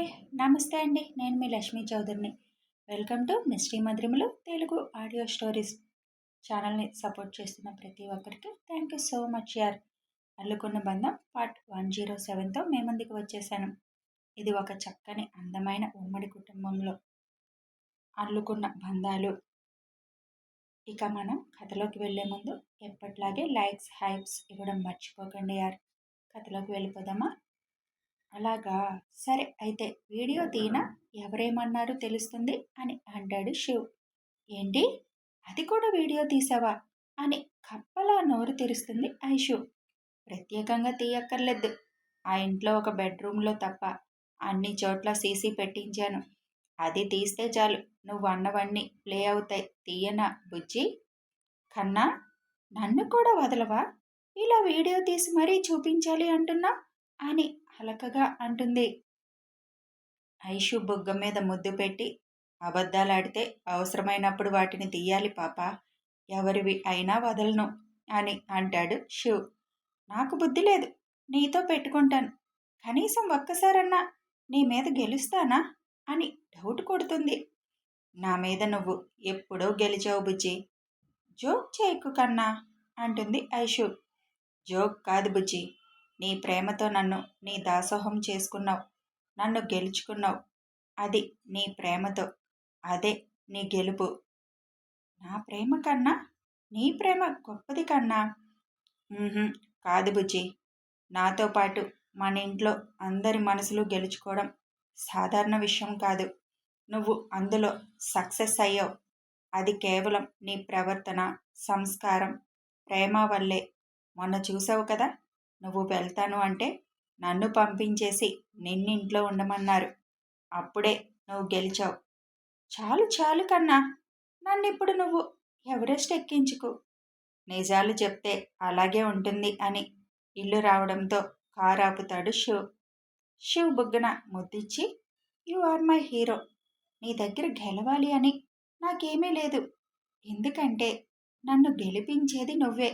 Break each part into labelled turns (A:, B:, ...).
A: Hi నమస్తే అండి. నేను మీ లక్ష్మీ చౌదరిని. Welcome to mystery మధురిమలు Telugu audio stories. ఛానల్ని సపోర్ట్ చేస్తున్న ప్రతి ఒక్కరికి థ్యాంక్ యూ సో మచ్ యార్. అల్లుకున్న బంధం పార్ట్ వన్ జీరో సెవెన్తో మీ ముందుకు వచ్చేసాను. ఇది ఒక చక్కని అందమైన ఉమ్మడి కుటుంబంలో అల్లుకున్న బంధాలు. ఇక మనం కథలోకి వెళ్ళే ముందు ఎప్పట్లాగే లైక్స్ హైప్స్ ఇవ్వడం మర్చిపోకండి యార్. కథలోకి వెళ్ళిపోదామా? అలాగా? సరే అయితే వీడియో తీనా ఎవరేమన్నారు తెలుస్తుంది? అని అంటాడు శివ్. ఏంటి? అది కూడా వీడియో తీసావా? అని కప్పలా నోరు తెరుస్తుంది ఐషు ప్రత్యేకంగా తీయక్కర్లేదు. ఆ ఇంట్లో ఒక బెడ్రూమ్లో తప్ప అన్ని చోట్ల సీసీ పెట్టించాను. అది తీస్తే చాలు. నువ్వు అన్నవన్నీ ప్లే అవుతాయి. తీయనా బుజ్జి? కన్నా నన్ను కూడా వదలవా? ఇలా వీడియో తీసి మరీ చూపించాలి అంటున్నా అని హలకగా అంటుంది. ఐషు బొగ్గ మీద ముద్దు పెట్టి అబద్ధాలాడితే అవసరమైనప్పుడు వాటిని తీయాలి పాప ఎవరివి అయినా వదలను అని అంటాడు శివ్. నాకు బుద్ధి లేదు నీతో పెట్టుకుంటాను. కనీసం ఒక్కసారన్నా నీ మీద గెలుస్తానా అని డౌట్ కొడుతుంది. నా మీద నువ్వు ఎప్పుడో గెలిచావు బుజ్జి. జోక్ చేయకు కన్నా అంటుంది ఐషు. జోక్ కాదు బుజ్జి నీ ప్రేమతో నన్ను నీ దాసోహం చేసుకున్నావు. నన్ను గెలుచుకున్నావు. అది నీ ప్రేమతో అదే నీ గెలుపు. నా ప్రేమ కన్నా నీ ప్రేమ గొప్పది కన్నా. కాదు బుజ్జి. నాతో పాటు మన ఇంట్లో అందరి మనసులు గెలుచుకోవడం సాధారణ విషయం కాదు. నువ్వు అందులో సక్సెస్ అయ్యావు. అది కేవలం నీ ప్రవర్తన సంస్కారం ప్రేమ వల్లే. మొన్న చూసావు కదా? నువ్వు వెళ్తాను అంటే నన్ను పంపించేసి నిన్నింట్లో ఉండమన్నారు. అప్పుడే నువ్వు గెలిచావు. చాలు చాలు కన్నా నన్ను ఇప్పుడు నువ్వు ఎవరెస్ట్ ఎక్కించుకు. నిజాలు చెప్తే అలాగే ఉంటుంది అని ఇల్లు రావడంతో కారు ఆపుతాడు శివ్. శివ్ బుగ్గన ముద్దిచ్చి యు ఆర్ మై హీరో నీ దగ్గర గెలవాలి అని నాకేమీ లేదు. ఎందుకంటే నన్ను గెలిపించేది నువ్వే.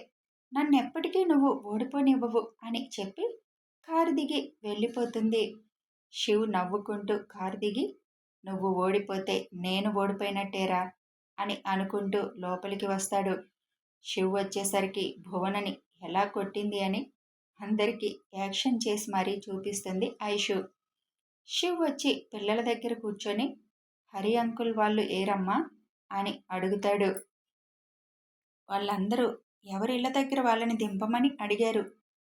A: నన్నెప్పటికీ నువ్వు ఓడిపోనివ్వవు అని చెప్పి కారు దిగి వెళ్ళిపోతుంది. శివ్ నవ్వుకుంటూ కారు దిగి నువ్వు ఓడిపోతే నేను ఓడిపోయినట్టేరా? అని అనుకుంటూ లోపలికి వస్తాడు. శివ్ వచ్చేసరికి భువనని ఎలా కొట్టింది అని అందరికీ యాక్షన్ చేసి మరీ చూపిస్తుంది ఐషు. శివ్ వచ్చి పిల్లల దగ్గర కూర్చొని హరి అంకుల్ వాళ్ళు ఏరమ్మా? అని అడుగుతాడు. వాళ్ళందరూ ఎవరి ఇళ్ళ దగ్గర వాళ్ళని దింపమని అడిగారు.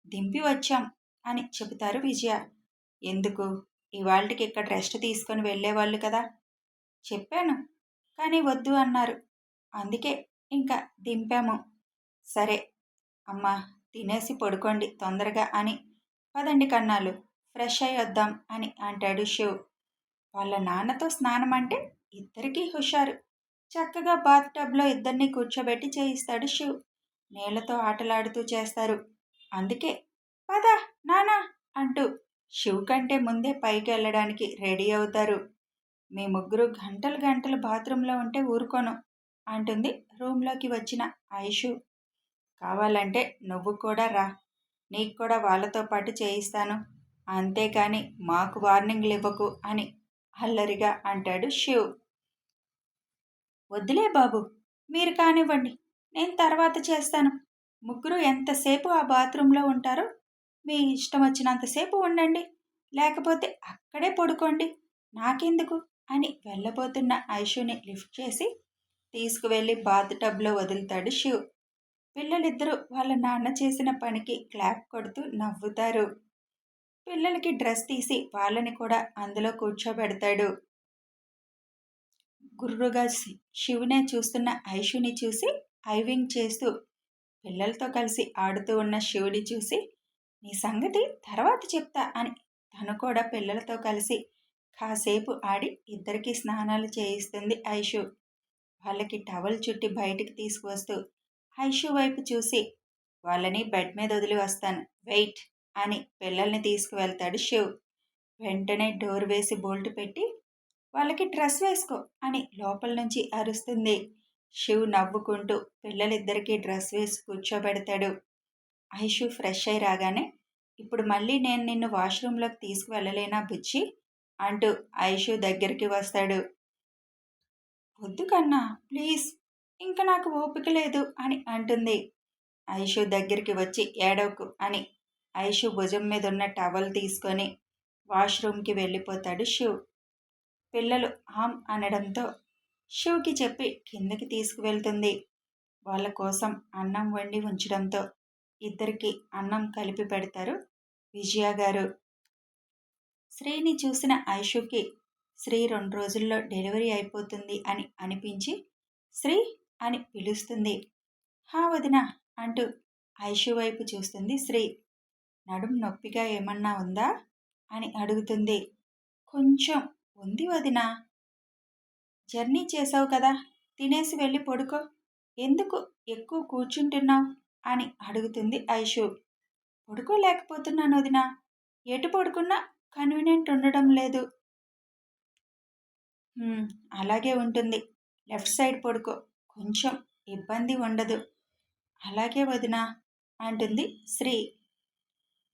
A: దింపి వచ్చాం అని చెబుతారు విజయ. ఎందుకు? ఇవాళకి ఇక్కడ రెస్ట్ తీసుకొని వెళ్ళేవాళ్ళు కదా? చెప్పాను. కానీ వద్దు అన్నారు. అందుకే ఇంకా దింపాము. సరే అమ్మా తినేసి పడుకోండి తొందరగా అని. పదండి కన్నాలు ఫ్రెష్ అయ్యి వద్దాం అని అంటాడు శివ్ వాళ్ళ నాన్నతో స్నానం అంటే ఇద్దరికీ హుషారు. చక్కగా బాత్ టబ్లో ఇద్దరిని కూర్చోబెట్టి చేయిస్తాడు శివ్ నీళ్ళతో ఆటలాడుతూ చేస్తారు. అందుకే పద నానా అంటూ శివ్ కంటే ముందే పైకి వెళ్ళడానికి రెడీ అవుతారు. మీ ముగ్గురు గంటలు గంటలు బాత్రూంలో ఉంటే ఊరుకోను అంటుంది రూమ్లోకి వచ్చిన ఐషు కావాలంటే నువ్వు కూడా రా నీకు కూడా వాళ్ళతో పాటు చేయిస్తాను. అంతేకాని మాకు వార్నింగ్లు ఇవ్వకు అని అల్లరిగా అంటాడు శివ్. వద్దులే బాబు మీరు కానివ్వండి. నేను తర్వాత చేస్తాను. ముగ్గురు ఎంతసేపు ఆ బాత్రూంలో ఉంటారో మీ ఇష్టం వచ్చినంతసేపు ఉండండి. లేకపోతే అక్కడే పడుకోండి. నాకెందుకు? అని వెళ్ళబోతున్న ఐషుని లిఫ్ట్ చేసి తీసుకువెళ్ళి బాత్ టబ్లో వదులుతాడు శివ్. పిల్లలిద్దరూ వాళ్ళ నాన్న చేసిన పనికి క్లాప్ కొడుతూ నవ్వుతారు. పిల్లలకి డ్రెస్ తీసి వాళ్ళని కూడా అందులో కూర్చోబెడతాడు. గుర్రుగా శివునే చూస్తున్న ఐషుని చూసి ఐవింగ్ చేస్తూ పిల్లలతో కలిసి ఆడుతూ ఉన్న శివుడి చూసి నీ సంగతి తర్వాత చెప్తా అని తను కూడా పిల్లలతో కలిసి కాసేపు ఆడి ఇద్దరికి స్నానాలు చేయిస్తుంది ఐషు. వాళ్ళకి టవల్ చుట్టి బయటికి తీసుకువస్తూ ఐషు వైపు చూసి వాళ్ళని బెడ్ మీద వదిలి వస్తాను వెయిట్ అని పిల్లల్ని తీసుకువెళ్తాడు శివ్. వెంటనే డోర్ వేసి బోల్ట్ పెట్టి వాళ్ళకి డ్రెస్ వేసుకో అని లోపల నుంచి అరుస్తుంది. శివ్ నవ్వుకుంటూ పిల్లలిద్దరికీ డ్రెస్ వేసి కూర్చోబెడతాడు. ఐషు ఫ్రెష్ అయి రాగానే ఇప్పుడు మళ్ళీ నేను నిన్ను వాష్రూమ్లోకి తీసుకువెళ్ళలేనా బుచ్చి అంటూ ఐషు దగ్గరికి వస్తాడు. వద్దు కన్నా ప్లీజ్ ఇంకా నాకు ఓపిక లేదు అని అంటుంది. ఐషు దగ్గరికి వచ్చి ఏడవకు అని ఐషు భుజం మీద ఉన్న టవల్ తీసుకొని వాష్రూమ్కి వెళ్ళిపోతాడు శివ్. పిల్లలు ఆమ్ అనడంతో శివకి చెప్పి కిందకి తీసుకువెళ్తుంది. వాళ్ళ కోసం అన్నం వండి ఉంచడంతో ఇద్దరికి అన్నం కలిపి పెడతారు విజయ గారు. శ్రీని చూసిన ఐషుకి శ్రీ రెండు రోజుల్లో డెలివరీ అయిపోతుంది అని అనిపించి శ్రీ అని పిలుస్తుంది. హా వదిన అంటూ ఐషు వైపు చూస్తుంది శ్రీ. నడుం నొప్పిగా ఏమన్నా ఉందా? అని అడుగుతుంది. కొంచెం ఉంది వదినా. జర్నీ చేసావు కదా తినేసి వెళ్ళి పడుకో. ఎందుకు ఎక్కువ కూర్చుంటున్నావు? అని అడుగుతుంది ఐషు. పడుకోలేకపోతున్నాను వదిన. ఎటు పడుకున్నా కన్వీనియంట్ ఉండడం లేదు. అలాగే ఉంటుంది. లెఫ్ట్ సైడ్ పడుకో. కొంచెం ఇబ్బంది ఉండదు. అలాగే వదిన అంటుంది శ్రీ.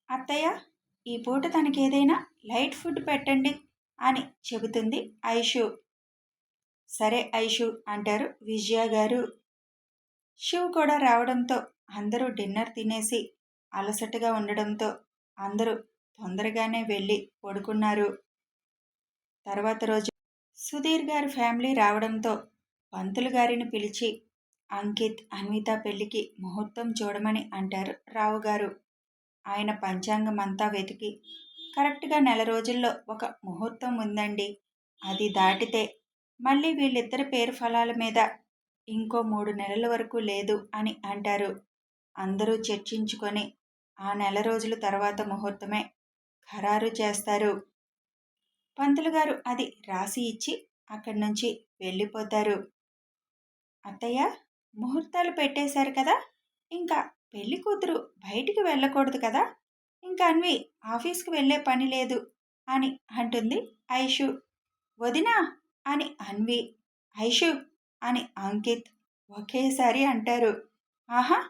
A: అత్తయ్య ఈ పూట తనకి ఏదైనా లైట్ ఫుడ్ పెట్టండి అని చెబుతుంది ఐషు. సరే ఐషు అంటారు విజయ గారు. శివ్ కూడా రావడంతో అందరూ డిన్నర్ తినేసి అలసటగా ఉండడంతో అందరూ తొందరగానే వెళ్ళి పడుకున్నారు. తర్వాత రోజు సుధీర్ గారి ఫ్యామిలీ రావడంతో పంతులు గారిని పిలిచి అంకిత్ అన్విత పెళ్ళికి ముహూర్తం చూడమని అంటారు రావు గారు. ఆయన పంచాంగం అంతా వెతికి కరెక్ట్గా నెల రోజుల్లో ఒక ముహూర్తం ఉందండి. అది దాటితే మళ్ళీ వీళ్ళిద్దరి పేరు ఫలాల మీద ఇంకో మూడు నెలల వరకు లేదు అని అంటారు. అందరూ చర్చించుకొని ఆ నెల రోజుల తర్వాత ముహూర్తమే ఖరారు చేస్తారు. పంతులు గారు అది రాసి ఇచ్చి అక్కడి నుంచి వెళ్ళిపోతారు. అత్తయ్య ముహూర్తాలు పెట్టేశారు కదా ఇంకా పెళ్ళి కూతురు బయటికి వెళ్ళకూడదు కదా ఇంకా అన్వి ఆఫీస్కి వెళ్ళే పని లేదు అని అంటుంది ఐషు. వదినా అని అన్వి ఐషు అని అంకిత్ ఒకేసారి అంటారు. ఆహా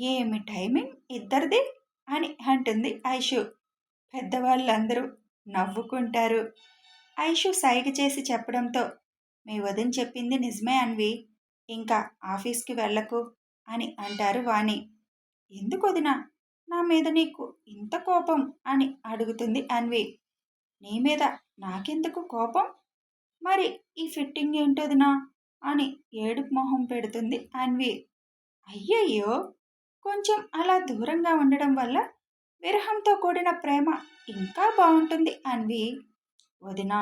A: ఏమి టైమింగ్ ఇద్దరిది? అని అంటుంది ఐషు. పెద్దవాళ్ళందరూ నవ్వుకుంటారు. ఐషు సైగ చేసి చెప్పడంతో మీ వదిన చెప్పింది నిజమే అన్వి. ఇంకా ఆఫీస్కి వెళ్ళకు అని అంటారు వాణి. ఎందుకు వదిన? నా మీద నీకు ఇంత కోపం అని అడుగుతుంది అన్వి. నీ మీద నాకెందుకు కోపం? మరి ఈ ఫిట్టింగ్ ఏంటదినా? అని ఏడుపు మొహం పెడుతుంది అన్వి. అయ్యయ్యో! కొంచెం అలా దూరంగా ఉండడం వల్ల విరహంతో కూడిన ప్రేమ ఇంకా బాగుంటుంది అన్వి. వదినా!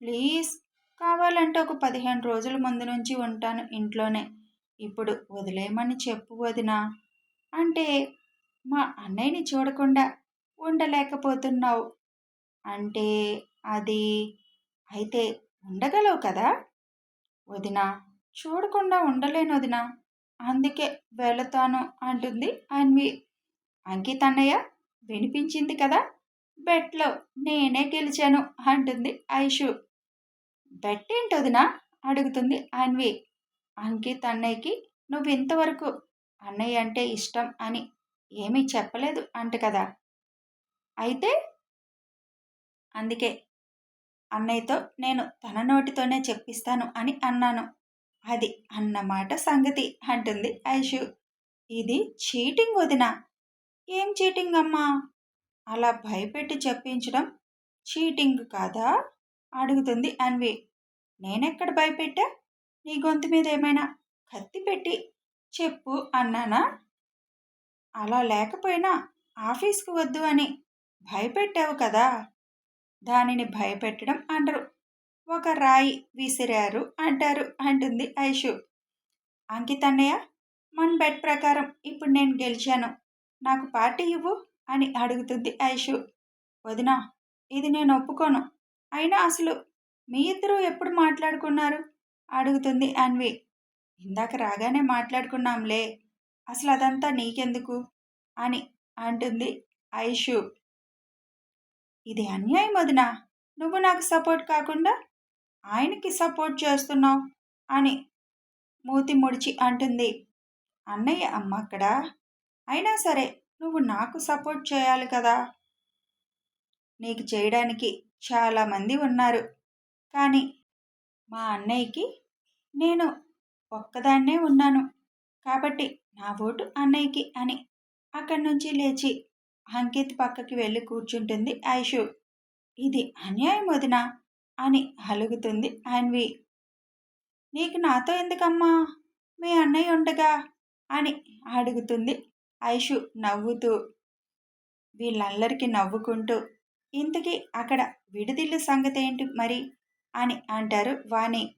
A: ప్లీజ్! కావాలంటే ఒక పదిహేను రోజుల ముందు నుంచి ఉంటాను ఇంట్లోనే. ఇప్పుడు వదిలేయమని చెప్పు వదినా! అంటే మా అన్నయ్యని చూడకుండా ఉండలేకపోతున్నావు. అంటే అది? అయితే ఉండగలవు కదా? వదిన చూడకుండా ఉండలేను వదిన. అందుకే వెళతాను అంటుంది అన్వి. అంకిత్ అన్నయ్య వినిపించింది కదా? బెట్లో నేనే గెలిచాను అంటుంది ఐషు. బెట్ ఏంటి వదిన? అడుగుతుంది అన్వి. అంకిత్ అన్నయ్యకి నువ్వు ఇంతవరకు అన్నయ్య అంటే ఇష్టం అని ఏమీ చెప్పలేదు అంట కదా? అయితే? అందుకే అన్నయ్యతో నేను తన నోటితోనే చెప్పిస్తాను అని అన్నాను. అది అన్నమాట సంగతి అంటుంది ఐషు. ఇది చీటింగ్ వదిన. ఏం చీటింగ్ అమ్మా? అలా భయపెట్టి చెప్పించడం చీటింగ్ కాదా? అడుగుతుంది అన్వి. నేనెక్కడ భయపెట్టా? నీ గొంతు మీద ఏమైనా కత్తి పెట్టి చెప్పు అన్నానా? అలా లేకపోయినా ఆఫీస్కి వద్దు అని భయపెట్టావు కదా? దానిని భయపెట్టడం అంటారు. ఒక రాయి విసిరారు అంటారు అంటుంది ఐషు. అంకిత్ అన్నయ్య మన బెడ్ ప్రకారం ఇప్పుడు నేను గెలిచాను. నాకు పార్టీ ఇవ్వు అని అడుగుతుంది ఐషు. వదినా ఇది నేను ఒప్పుకోను. అయినా అసలు మీ ఇద్దరు ఎప్పుడు మాట్లాడుకున్నారు? అడుగుతుంది అన్వి. ఇందాక రాగానే మాట్లాడుకున్నాంలే. అసలు అదంతా నీకెందుకు? అని అంటుంది ఐషు. ఇది అన్యాయం వదినా. నువ్వు నాకు సపోర్ట్ కాకుండా ఆయనకి సపోర్ట్ చేస్తున్నావు అని మూతి ముడిచి అంటుంది. అన్నయ్య అమ్మ అక్కడ. అయినా సరే నువ్వు నాకు సపోర్ట్ చేయాలి కదా. నీకు చేయడానికి చాలామంది ఉన్నారు. కానీ మా అన్నయ్యకి నేను ఒక్కదాన్నే ఉన్నాను. కాబట్టి నా ఓటు అన్నయ్యకి అని అక్కడి నుంచి లేచి అంకిత్ పక్కకి వెళ్ళి కూర్చుంటుంది. ఐషు ఇది అన్యాయం వదినా? అని అలుగుతుంది అన్వి. నీకు నాతో ఎందుకమ్మా? మీ అన్నయ్య ఉండగా? అని అడుగుతుంది ఐషు నవ్వుతూ. వీళ్ళందరికీ నవ్వుకుంటూ ఇంతకీ అక్కడ విడిదిల్లు సంగతి ఏంటి మరి? అని అంటారు వాణి.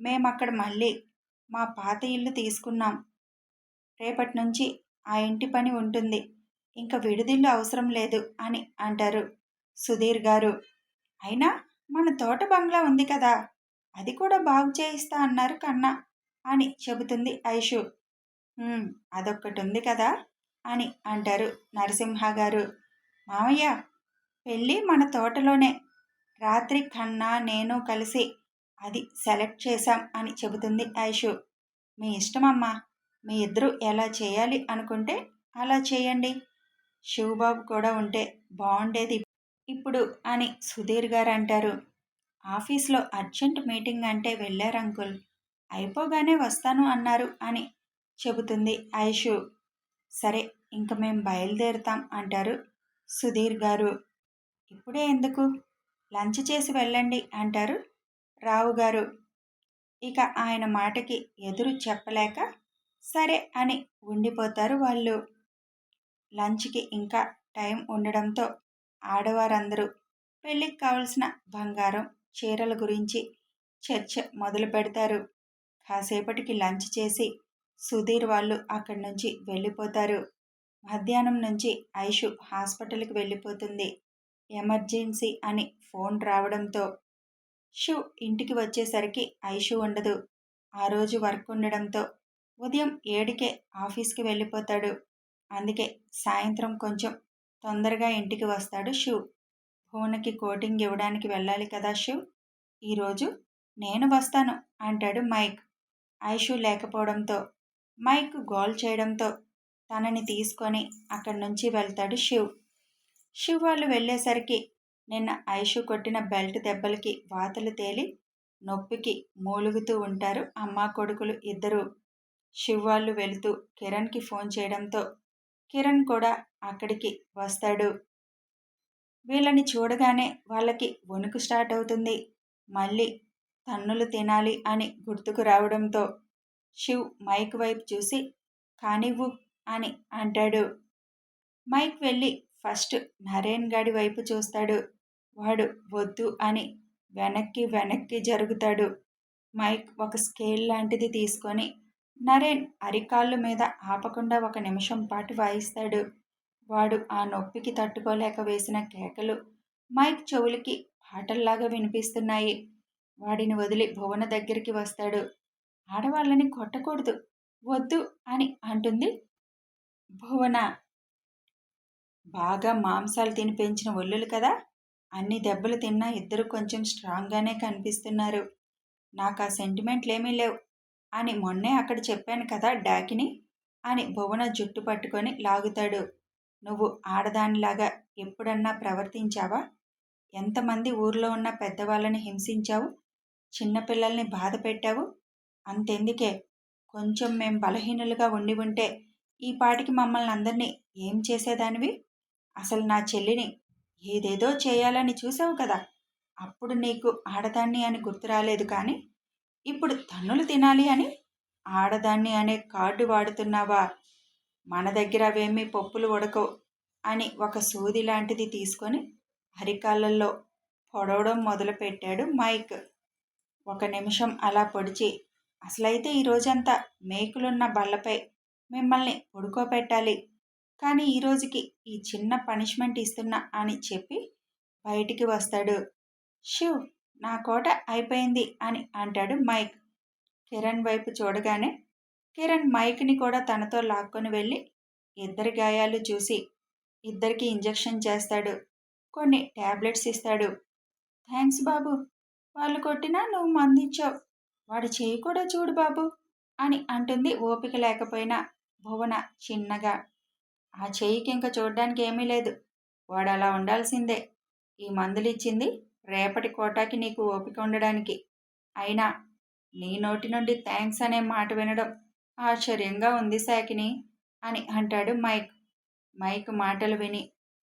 A: మేమక్కడ మళ్ళీ మా పాత ఇల్లు తీసుకున్నాం. రేపటి నుంచి ఆ ఇంటి పని ఉంటుంది. ఇంకా విడిదిల్లు అవసరం లేదు అని అంటారు సుధీర్ గారు. అయినా మన తోట బంగ్లా ఉంది కదా అది కూడా బాగు చేయిస్తా అన్నారు కన్నా అని చెబుతుంది ఐషు. అదొక్కటి ఉంది కదా అని అంటారు నరసింహ గారు. మామయ్య పెళ్ళి మన తోటలోనే. రాత్రి కన్నా నేను కలిసి అది సెలెక్ట్ చేశాం అని చెబుతుంది ఐషు. మీ ఇష్టమమ్మా మీ ఇద్దరు ఎలా చేయాలి అనుకుంటే అలా చేయండి. శివబాబు కూడా ఉంటే బాగుండేది ఇప్పుడు అని సుధీర్ గారు అంటారు. ఆఫీస్లో అర్జెంట్ మీటింగ్ అంటే వెళ్ళారు అంకుల్. అయిపోగానే వస్తాను అన్నారు అని చెబుతుంది ఐషు సరే ఇంక మేం బయలుదేరుతాం అంటారు సుధీర్ గారు. ఇప్పుడే ఎందుకు? లంచ్ చేసి వెళ్ళండి అంటారు రావు గారు. ఇక ఆయన మాటకి ఎదురు చెప్పలేక సరే అని ఉండిపోతారు వాళ్ళు. లంచ్కి ఇంకా టైం ఉండడంతో ఆడవారందరూ పెళ్ళికి కావలసిన బంగారం చీరల గురించి చర్చ మొదలు పెడతారు. కాసేపటికి లంచ్ చేసి సుధీర్ వాళ్ళు అక్కడి నుంచి వెళ్ళిపోతారు. మధ్యాహ్నం నుంచి ఐషు హాస్పిటల్కి వెళ్ళిపోతుంది. ఎమర్జెన్సీ అని ఫోన్ రావడంతో షు ఇంటికి వచ్చేసరికి ఐషు ఉండదు. ఆ రోజు వర్క్ ఉండడంతో ఉదయం ఏడుకే ఆఫీస్కి వెళ్ళిపోతాడు. అందుకే సాయంత్రం కొంచెం తొందరగా ఇంటికి వస్తాడు శివ్. భువనకి కోటింగ్ ఇవ్వడానికి వెళ్ళాలి కదా శివ్? ఈరోజు నేను వస్తాను అంటాడు మైక్. ఐషు లేకపోవడంతో మైక్ గోల్ చేయడంతో తనని తీసుకొని అక్కడి నుంచి వెళ్తాడు శివ్. శివ్ వాళ్ళు వెళ్ళేసరికి నిన్న ఐషు కొట్టిన బెల్ట్ దెబ్బలకి వాతలు తేలి నొప్పికి మూలుగుతూ ఉంటారు అమ్మ కొడుకులు ఇద్దరు. శివ్ వాళ్ళు వెళుతూ కిరణ్కి ఫోన్ చేయడంతో కిరణ్ కూడా అక్కడికి వస్తాడు. వీళ్ళని చూడగానే వాళ్ళకి వణుకు స్టార్ట్ అవుతుంది. మళ్ళీ తన్నులు తినాలి అని గుర్తుకు రావడంతో శివ్ మైక్ వైపు చూసి కానివ్వు అని అంటాడు. మైక్ వెళ్ళి ఫస్ట్ నరేన్ గాడి వైపు చూస్తాడు. వాడు వద్దు అని వెనక్కి వెనక్కి జరుగుతాడు. మైక్ ఒక స్కేల్ లాంటిది తీసుకొని నరేన్ అరికాళ్ళు మీద ఆపకుండా ఒక నిమిషం పాటు వాయిస్తాడు. వాడు ఆ నొప్పికి తట్టుకోలేక వేసిన కేకలు మైక్ చెవులకి పాటల్లాగా వినిపిస్తున్నాయి. వాడిని వదిలి భువన దగ్గరికి వస్తాడు. ఆడవాళ్ళని కొట్టకూడదు. వద్దు అని అంటుంది భువన. బాగా మాంసాలు తిని పెంచిన ఒల్లులు కదా? అన్ని దెబ్బలు తిన్నా ఇద్దరు కొంచెం స్ట్రాంగ్గానే కనిపిస్తున్నారు. నాకు ఆ సెంటిమెంట్లేమీ లేవు. అని మొన్నే అక్కడ చెప్పాను కదా డాకిని అని భువన జుట్టు పట్టుకొని లాగుతాడు. నువ్వు ఆడదానిలాగా ఎప్పుడన్నా ప్రవర్తించావా? ఎంతమంది ఊర్లో ఉన్న పెద్దవాళ్ళని హింసించావు? చిన్నపిల్లల్ని బాధ పెట్టావు? అంతెందుకే. కొంచెం మేం బలహీనులుగా ఉండి ఉంటే ఈ పాటికి మమ్మల్ని అందరినీ ఏం చేసేదానివి? అసలు నా చెల్లిని ఏదేదో చేయాలని చూసావు కదా? అప్పుడు నీకు ఆడదాన్ని అని గుర్తు రాలేదు కానీ ఇప్పుడు తన్నులు తినాలి అని ఆడదాన్ని అనే కార్డు వాడుతున్నావా? మన దగ్గర అవేమీ పప్పులు ఉడకవు అని ఒక సూది లాంటిది తీసుకొని అరికాళ్ళల్లో పొడవడం మొదలుపెట్టాడు మైక్. ఒక నిమిషం అలా పొడిచి అసలైతే ఈ రోజంతా మేకులున్న బల్లపై మిమ్మల్ని పడుకోబెట్టాలి కానీ ఈరోజుకి ఈ చిన్న పనిష్మెంట్ ఇస్తున్నా అని చెప్పి బయటికి వస్తాడు. షివ్ నా కోట అయిపోయింది అని అంటాడు మైక్. కిరణ్ వైపు చూడగానే కిరణ్ మైక్ని కూడా తనతో లాక్కొని వెళ్ళి ఇద్దరి గాయాలు చూసి ఇద్దరికి ఇంజెక్షన్ చేస్తాడు. కొన్ని ట్యాబ్లెట్స్ ఇస్తాడు. థ్యాంక్స్ బాబు వాళ్ళు కొట్టినా నువ్వు మందించావు. వాడి చేయి కూడా చూడు బాబు అని అంటుంది ఓపిక లేకపోయినా భువన చిన్నగా. ఆ చెయ్యికి ఇంకా చూడడానికి ఏమీ లేదు. వాడు అలా ఉండాల్సిందే. ఈ మందులు ఇచ్చింది రేపటి కోటాకి నీకు ఓపిక ఉండడానికి. అయినా నీ నోటి నుండి థ్యాంక్స్ అనే మాట వినడం ఆశ్చర్యంగా ఉంది శాకిని అని అంటాడు మైక్. మైక్ మాటలు విని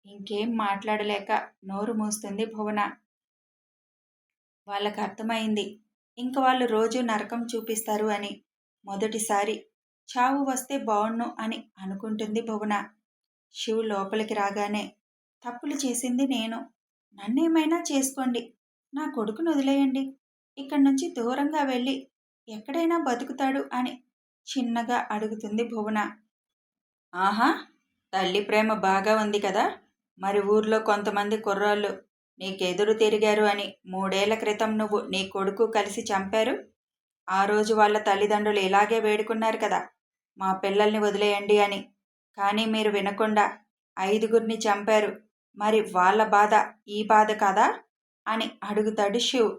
A: ఇంకేం మాట్లాడలేక నోరు మూస్తుంది భువన. వాళ్ళకు అర్థమైంది. ఇంక వాళ్ళు రోజు నరకం చూపిస్తారు అని. మొదటిసారి చావు వస్తే బావుణ్ణు అని అనుకుంటుంది భువన. శివు లోపలికి రాగానే తప్పులు చేసింది నేను. నన్నేమైనా చేసుకోండి. నా కొడుకును వదిలేయండి. ఇక్కడి నుంచి దూరంగా వెళ్ళి ఎక్కడైనా బతుకుతాడు అని చిన్నగా అడుగుతుంది భువన. ఆహా! తల్లి ప్రేమ బాగా ఉంది కదా! మరి ఊర్లో కొంతమంది కుర్రాళ్ళు నీకెదురు తిరిగారు అని మూడేళ్ళ క్రితం నువ్వు నీ కొడుకు కలిసి చంపారు? ఆ రోజు వాళ్ళ తల్లిదండ్రులు ఇలాగే వేడుకున్నారు కదా! మా పిల్లల్ని వదిలేయండి అని. కానీ మీరు వినకుండా ఐదుగురిని చంపారు. మరి వాళ్ళ బాధ ఈ బాధ కాదా? అని అడుగుతాడు శివ్.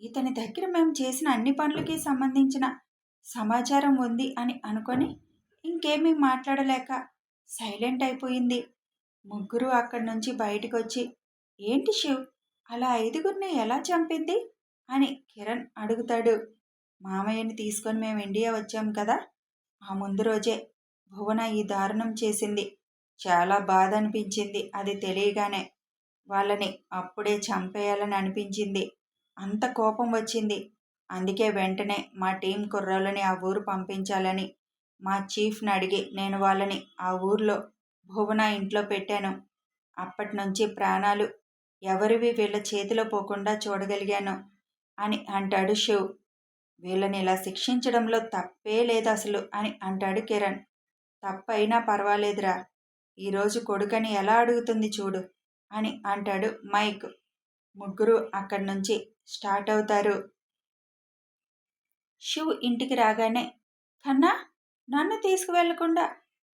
A: ఇతని దగ్గర మేము చేసిన అన్ని పనులకి సంబంధించిన సమాచారం ఉంది అని అనుకొని ఇంకేమీ మాట్లాడలేక సైలెంట్ అయిపోయింది. ముగ్గురు అక్కడి నుంచి బయటకు వచ్చి ఏంటి శివ్ అలా ఐదుగురిని ఎలా చంపింది అని కిరణ్ అడుగుతాడు. మామయ్యని తీసుకొని మేము ఇండియా వచ్చాం కదా ఆ ముందు రోజే భువన ఈ దారుణం చేసింది. చాలా బాధ అనిపించింది అది తెలియగానే వాళ్ళని అప్పుడే చంపేయాలని అనిపించింది. అంత కోపం వచ్చింది. అందుకే వెంటనే మా టీం కుర్రాళ్ళని ఆ ఊరు పంపించాలని మా చీఫ్ని అడిగి నేను వాళ్ళని ఆ ఊర్లో భువన ఇంట్లో పెట్టాను. అప్పటి నుంచి ప్రాణాలు ఎవరివి వీళ్ళ చేతిలో పోకుండా చూడగలిగాను అని అంటాడు శివ్. వీళ్ళని ఇలా శిక్షించడంలో తప్పే లేదు అసలు అని అంటాడు కిరణ్. తప్పైనా పర్వాలేదురా. ఈరోజు కొడుకని ఎలా అడుగుతుంది చూడు అని అంటాడు మైక్. ముగ్గురు అక్కడి నుంచి స్టార్ట్ అవుతారు. శివ్ ఇంటికి రాగానే కన్నా నన్ను తీసుకువెళ్ళకుండా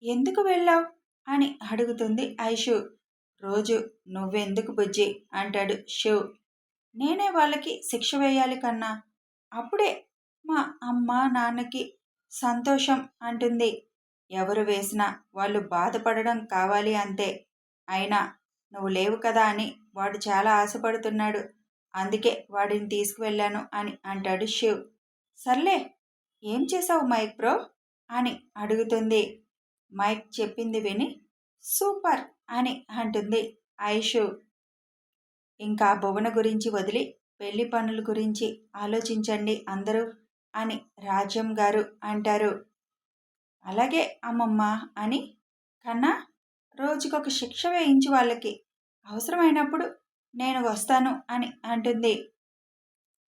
A: ఎందుకు వెళ్ళావు? అని అడుగుతుంది ఐషు. రోజు నువ్వెందుకు బుజ్జి? అంటాడు శివ్ నేనే వాళ్ళకి శిక్ష వేయాలి కన్నా అప్పుడే మా అమ్మ నాన్నకి సంతోషం అంటుంది. ఎవరు వేసినా వాళ్ళు బాధపడడం కావాలి అంతే. అయినా నువ్వు లేవు కదా అని వాడు చాలా ఆశపడుతున్నాడు. అందుకే వాడిని తీసుకువెళ్ళాను అని అంటాడు శివ్. సర్లే ఏం చేసావు మైక్ బ్రో? అని అడుగుతుంది. మైక్ చెప్పింది విని సూపర్ అని అంటుంది ఐషు. ఇంకా భువన గురించి వదిలి పెళ్ళి పనుల గురించి ఆలోచించండి అందరూ అని రాజ్యం గారు అంటారు. అలాగే అమ్మమ్మ అని కన్నా రోజుకొక శిక్ష వేయించి వాళ్ళకి అవసరమైనప్పుడు నేను వస్తాను అని అంటుంది.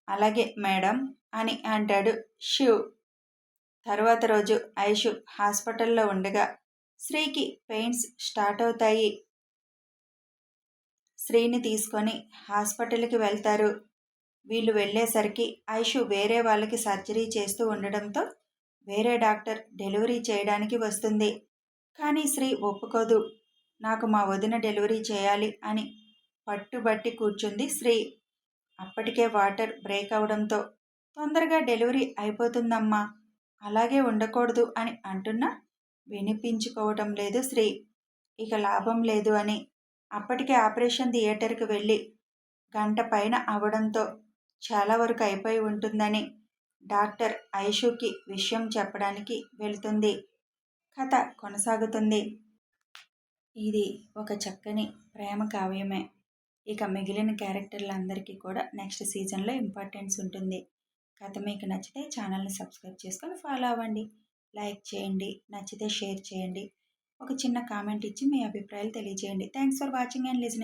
A: అలాగే మేడం అని అంటాడు శివ్. తర్వాత రోజు ఐషు హాస్పిటల్లో ఉండగా శ్రీకి పెయిన్స్ స్టార్ట్ అవుతాయి. శ్రీని తీసుకొని హాస్పిటల్కి వెళ్తారు. వీళ్ళు వెళ్ళేసరికి ఐషు వేరే వాళ్ళకి సర్జరీ చేస్తూ ఉండడంతో వేరే డాక్టర్ డెలివరీ చేయడానికి వస్తుంది. కానీ శ్రీ ఒప్పుకోదు. నాకు మా వదిన డెలివరీ చేయాలి అని పట్టుబట్టి కూర్చుంది శ్రీ. అప్పటికే వాటర్ బ్రేక్ అవడంతో తొందరగా డెలివరీ అయిపోతుందమ్మా. అలాగే ఉండకూడదు అని అంటున్నా వినిపించుకోవటం లేదు శ్రీ. ఇక లాభం లేదు అని అప్పటికే ఆపరేషన్ థియేటర్కి వెళ్ళి గంట పైన అవడంతో చాలా వరకు అయిపోయి ఉంటుందని డాక్టర్ ఐషుకి విషయం చెప్పడానికి వెళుతుంది. కథ కొనసాగుతుంది. ఇది ఒక చక్కని ప్రేమ కావ్యమే. ఇక మిగిలిన క్యారెక్టర్లందరికీ కూడా నెక్స్ట్ సీజన్లో ఇంపార్టెన్స్ ఉంటుంది. కథ మీకు నచ్చితే ఛానల్ని సబ్స్క్రైబ్ చేసుకొని ఫాలో అవ్వండి. లైక్ చేయండి నచ్చితే షేర్ చేయండి. ఒక చిన్న కామెంట్ ఇచ్చి మీ అభిప్రాయాలు తెలియజేయండి. Thanks for watching and listening.